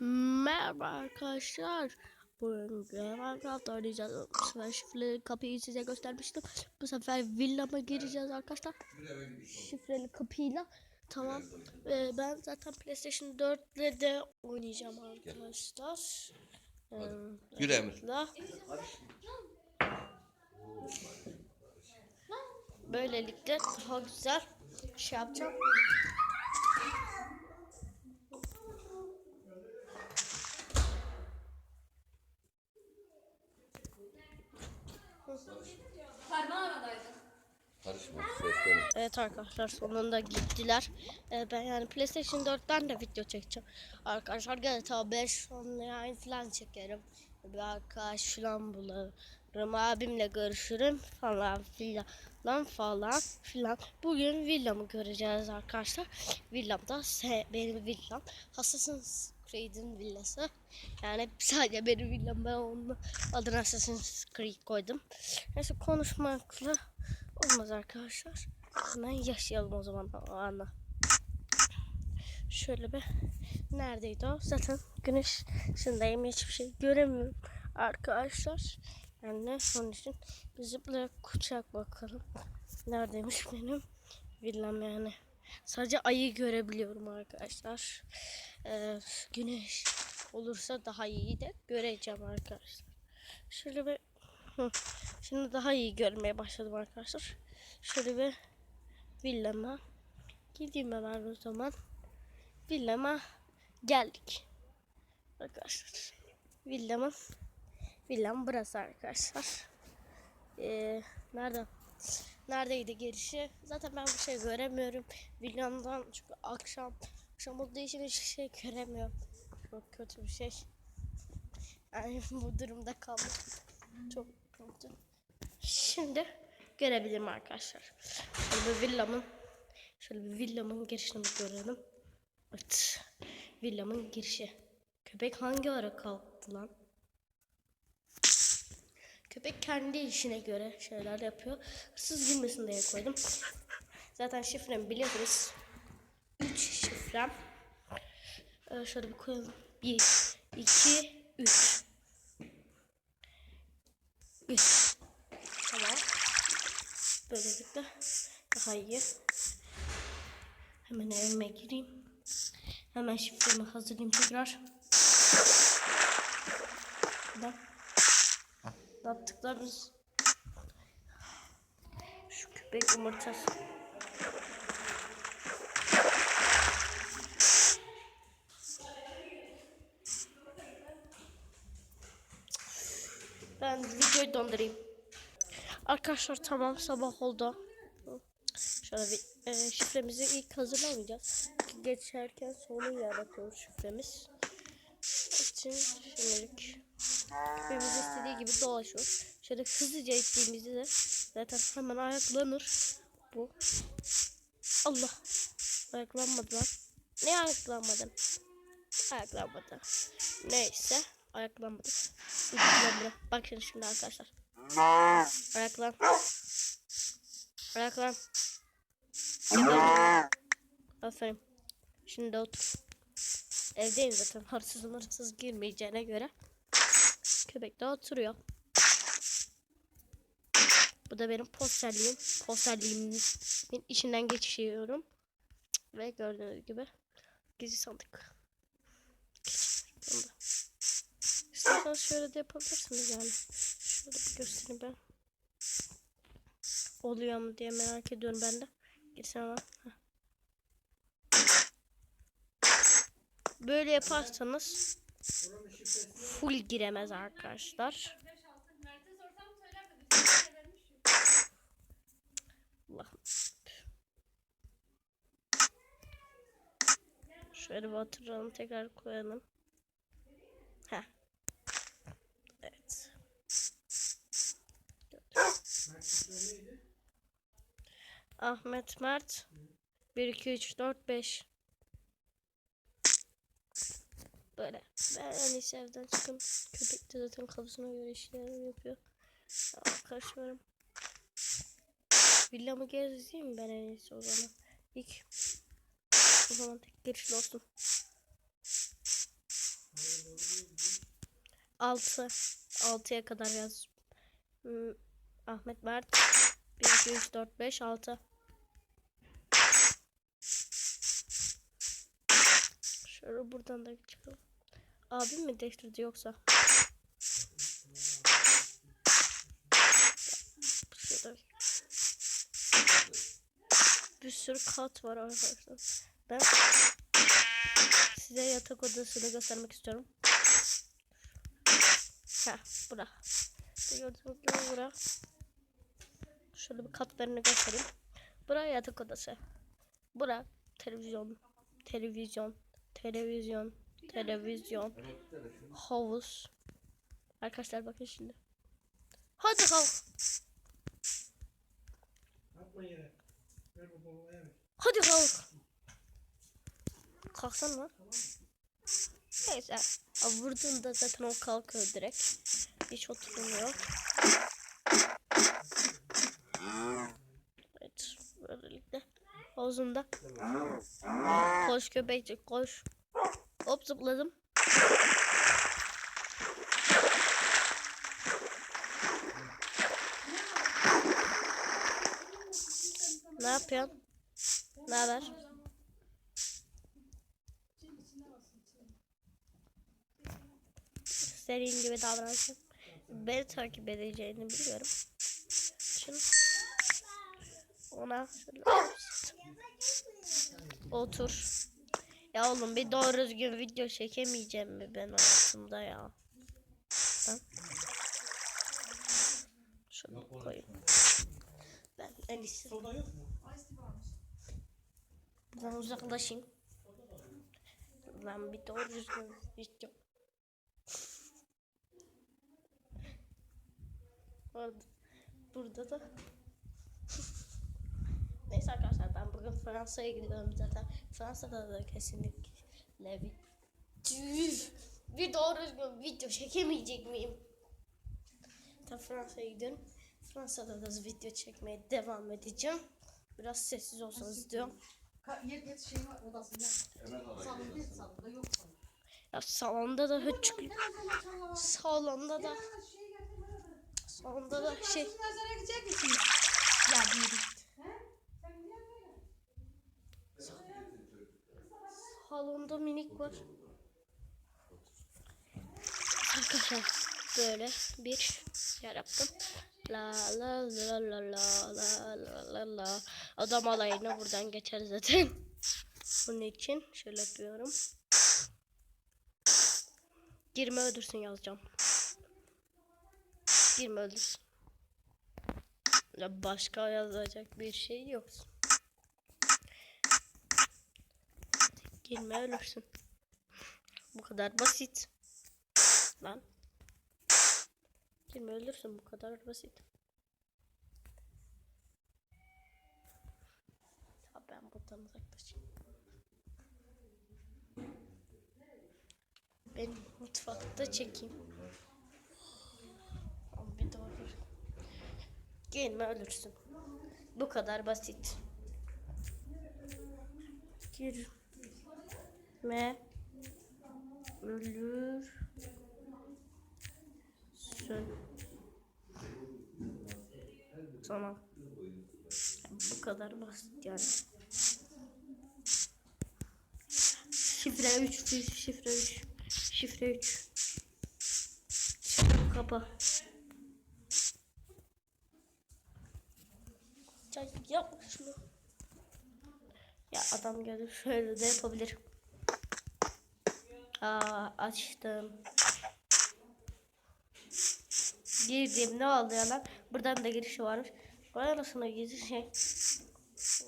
Merhaba arkadaşlar. Bugün Minecraft oynayacağız. Bu sefer şifreli kapıyı size göstermiştim. Bu sefer villama gireceğiz arkadaşlar. Şifreli kapıyla. Tamam. Ee, ben zaten PlayStation 4'le de oynayacağım arkadaşlar. Ee, Yürü Emir. Böylelikle daha güzel şey yapacağım. Evet arkadaşlar sonunda gittiler. Ee, ben yani PlayStation 4'ten de video çekeceğim. Arkadaşlar GTA 5 sonra yani falan çekerim. Bir arkadaş falan bulurum. Abimle görüşürüm falan filan falan filan. Bugün villamı göreceğiz arkadaşlar. Villamda benim villam. Assassin's Creed'in villası. Yani sadece benim villam ben onun adına Assassin's Creed koydum. Neyse konuşmakla olmaz arkadaşlar. Hemen yaşayalım o zaman o anla. Şöyle bir neredeydi o? Zaten güneş ışığındayım hiçbir şey göremiyorum arkadaşlar. Yani onun için bir zıplayarak kucak bakalım. Neredeymiş benim villam yani. Sadece ayı görebiliyorum arkadaşlar. Ee, güneş olursa daha iyi de göreceğim arkadaşlar. Şöyle bir. Şimdi daha iyi görmeye başladım arkadaşlar. Şöyle bir villama gideyim hemen o zaman. Villama geldik. Arkadaşlar. Villama villam burası arkadaşlar. Ee, nerede? Neredeydi girişi? Zaten ben bir şey göremiyorum. Villamdan çünkü akşam akşam olduğu için hiçbir şey göremiyorum. Çok kötü bir şey. Yani bu durumda kalmak çok kötü. Şimdi görebilirim arkadaşlar. Şöyle bir villamın şöyle bir villamın girişini görelim. Evet. Villamın girişi. Köpek hangi ara kalktı lan? Köpek kendi işine göre şeyler yapıyor. Hırsız girmesin diye koydum. Zaten şifremi biliyoruz. 3 şifrem. Ee, şöyle bir koyalım. 1, 2, 3. 3. Tamam. Böylelikle daha iyi. Hemen evime gireyim. Hemen şifremi hazırlayayım tekrar. Buradan. Yaptıklarımız? Şu köpek yumurtası. Ben videoyu dondurayım. Arkadaşlar tamam sabah oldu. Şöyle bir e, şifremizi ilk hazırlamayacağız. Geçerken sorun yaratıyor şifremiz. İçin şimdilik şifremiz istediği gibi dolaşıyor. Şöyle hızlıca ettiğimizde de zaten hemen ayaklanır bu. Allah. Ayaklanmadı lan. Ne ayaklanmadın? Ayaklanmadı. Neyse. Ayaklanmadı. Ayaklanmadı. Bak şimdi şimdi arkadaşlar. Ayaklan. Ayaklan. Aferin. Şimdi otur. Evdeyim zaten. Hırsız hırsız girmeyeceğine göre. Köpek de oturuyor. Bu da benim posterliğim. Posterliğimin içinden geçiyorum. Ve gördüğünüz gibi gizli sandık. Geçiyorum da. İsterseniz şöyle de yapabilirsiniz yani. Şöyle bir göstereyim ben. Oluyor mu diye merak ediyorum ben de. Lan. Heh. Böyle yaparsanız full giremez arkadaşlar. Allah'ım. Şöyle bir oturalım tekrar koyalım. Heh. Evet. Ahmet Mert 1 2 3 4 5 Böyle. Ben en evden çıkın. Köpek de zaten kafasına göre işler yapıyor. Ya, karışmıyorum. Villamı gezeyim ben en iyisi o zaman. İlk o zaman tek girişli olsun. 6. 6'ya kadar yaz. Hmm, Ahmet Mert. 1, 2, 3, 4, 5, 6. Şöyle buradan da geçelim. Abim mi değiştirdi yoksa? Bir sürü kat var arkadaşlar. Ben size yatak odasını göstermek istiyorum. Ha, bura. Gördüğünüz gibi bura. Şöyle bir katlarını göstereyim. Bura yatak odası. Bura televizyon. Televizyon. Televizyon. Televizyon. Havuz. Arkadaşlar bakın şimdi. Hadi havuz. Hadi kalk. Kalksana lan. Neyse. Vurduğunda zaten o kalkıyor direkt. Hiç oturmuyor. Evet. Böylelikle. Havuzunda. Koş köpekçik koş. Hop zıpladım. Ne yapıyorsun? Ne haber? Senin gibi davranışım. Beni takip edeceğini biliyorum. Şimdi ona otur. Ya oğlum bir doğru düzgün video çekemeyeceğim mi ben hayatımda ya? Ben şunu koyayım. Ben en iyisi? Buradan uzaklaşayım. Lan bir doğru düzgün video. Orada, burada da. Neyse arkadaşlar ben bugün Fransa'ya gidiyorum zaten. Fransa'da da kesinlikle bir, bir doğru düzgün video çekemeyecek miyim? Tam Fransa'ya gidiyorum. Fransa'da da video çekmeye devam edeceğim. Biraz sessiz olsanız diyorum. Yer şey var odasında. Salonda yok. Ya salonda da hiç çıkıyor. Salonda da salonda da şey ya bir yürü git. Salonda minik var. Arkadaşlar böyle bir yer yaptım. La la la la la la la la la. Adam alayına buradan geçer zaten. Bunun için şöyle yapıyorum. Girme öldürsün yazacağım. Girme öldürsün. Ya başka yazacak bir şey yok. Girme ölürsün. Bu kadar basit. Lan. Girme ölürsün bu kadar basit. Ya ben buradan uzaklaşayım. Ben mutfakta çekeyim. Bir doğru. Girme ölürsün. Bu kadar basit. Girme ölürsün. Tamam. Bu kadar basit yani. Şifre 3, şifre 3, şifre 3. Kapa. Ya yapma şunu. Ya adam geldi şöyle de yapabilir. Aa açtım. Girdim ne oldu ya lan? Buradan da girişi varmış. Vay arasına gizli şey.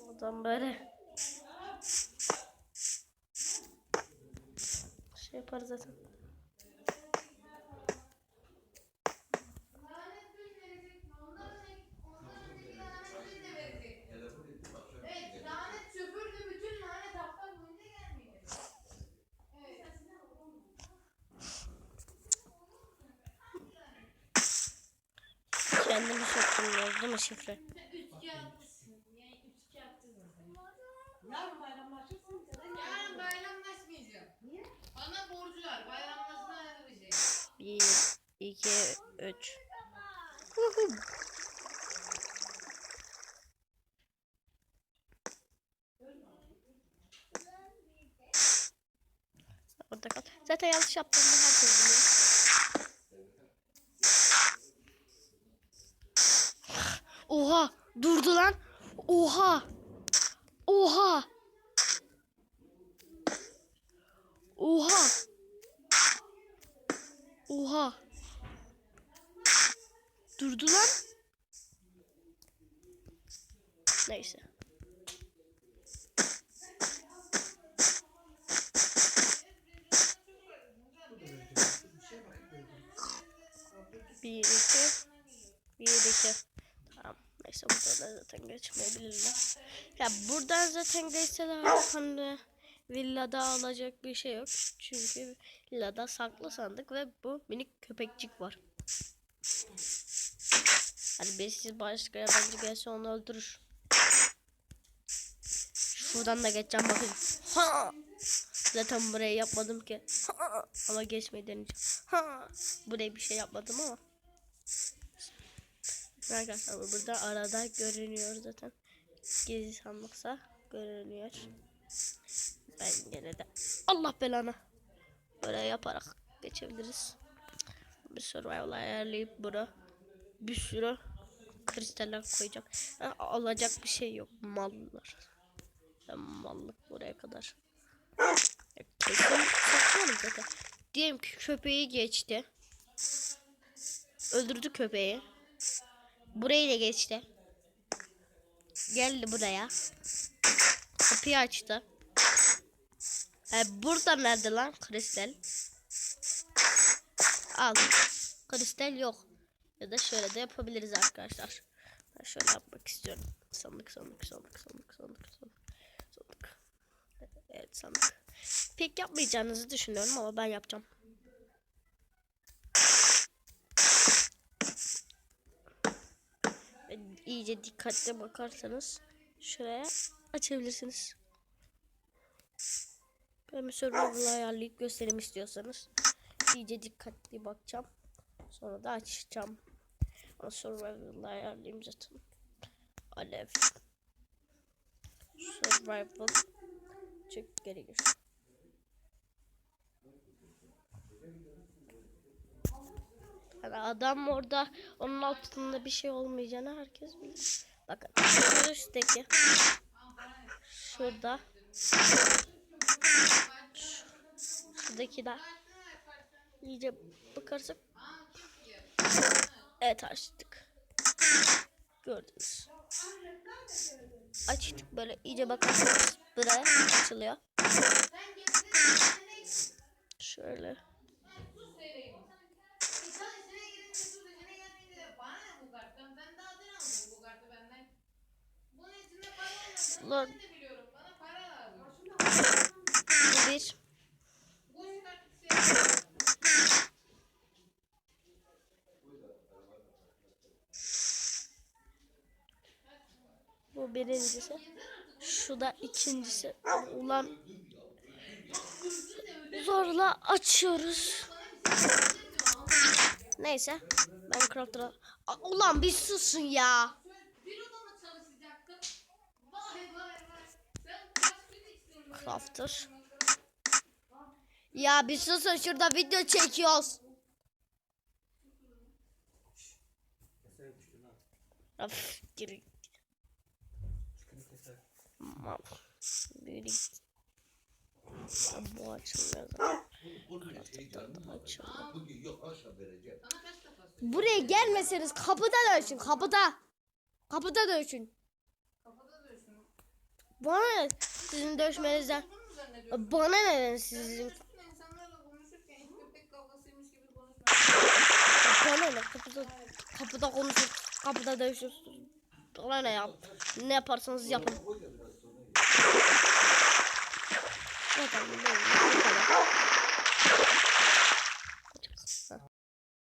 Oradan böyle. Şey yaparız zaten. Kendimi soktum yazdı mı şifre? Üç üç. Yarın bayramlaşırsın. Yarın bayramlaşmayacağım. Niye? Bana borcu var. Bayramlaşma 2, 3. Orada kal. Zaten yanlış yaptığımda herkes biliyor. Oha! Durdu lan. Oha! Oha! Oha! Oha! Durdu lan. Neyse. Bir, iki. Bir, iki. Neyse buradan da zaten geçmeyebilirler. Ya buradan zaten geçseler hani villada alacak bir şey yok. Çünkü villada saklı sandık ve bu minik köpekçik var. Hani birisi başka yabancı gelse onu öldürür. Şuradan da geçeceğim bakayım. Ha! Zaten burayı yapmadım ki. Ha! Ama geçmeyi deneyeceğim. Ha! Buraya bir şey yapmadım ama. Arkadaşlar burada arada görünüyor zaten. Gezi sandıksa görünüyor. Ben gene de Allah belanı. Böyle yaparak geçebiliriz. Bir survival ayarlayıp bura bir sürü kristaller koyacağım. Alacak bir şey yok. Mallar. Ben mallık buraya kadar. Diyelim ki köpeği geçti. Öldürdü köpeği. Burayı da geçti. Geldi buraya. Kapıyı açtı. E, burada nerede lan kristal? Al. Kristal yok. Ya da şöyle de yapabiliriz arkadaşlar. Ben şöyle yapmak istiyorum. Sandık sandık sandık sandık sandık sandık. Sandık. Evet sandık. Pek yapmayacağınızı düşünüyorum ama ben yapacağım. İyice dikkatli bakarsanız şuraya açabilirsiniz. Ben bir survival ayarlayıp göstereyim istiyorsanız. iyice dikkatli bakacağım. Sonra da açacağım. Ama survival ayarlayayım zaten. Alev. Survival. Çık geri gir. Yani adam orada onun altında bir şey olmayacağını herkes bilir. Bakın şu üstteki. Şurada. Şuradaki de iyice bakarsak. Evet açtık. Gördünüz. Açtık böyle iyice bakarsanız buraya açılıyor. Şöyle Lan. bir. Bu birincisi. Şu da ikincisi. Ulan. Zorla açıyoruz. Neyse. Ben crafter'a ulan bir susun ya crafter ya bir susun şurada video çekiyoruz Of, geri Mal. Bu açılmıyor? Buraya gelmeseniz kapıda dövüşün kapıda. Kapıda dövüşün. Kafada dövüşün. Bana ne sizin dövüşmenizden. Bana ne sizin. Bana ne kapıda kapıda konuşun. Kapıda dövüşün. Bana ne yap. Ne yaparsanız yapın. Bu kadar.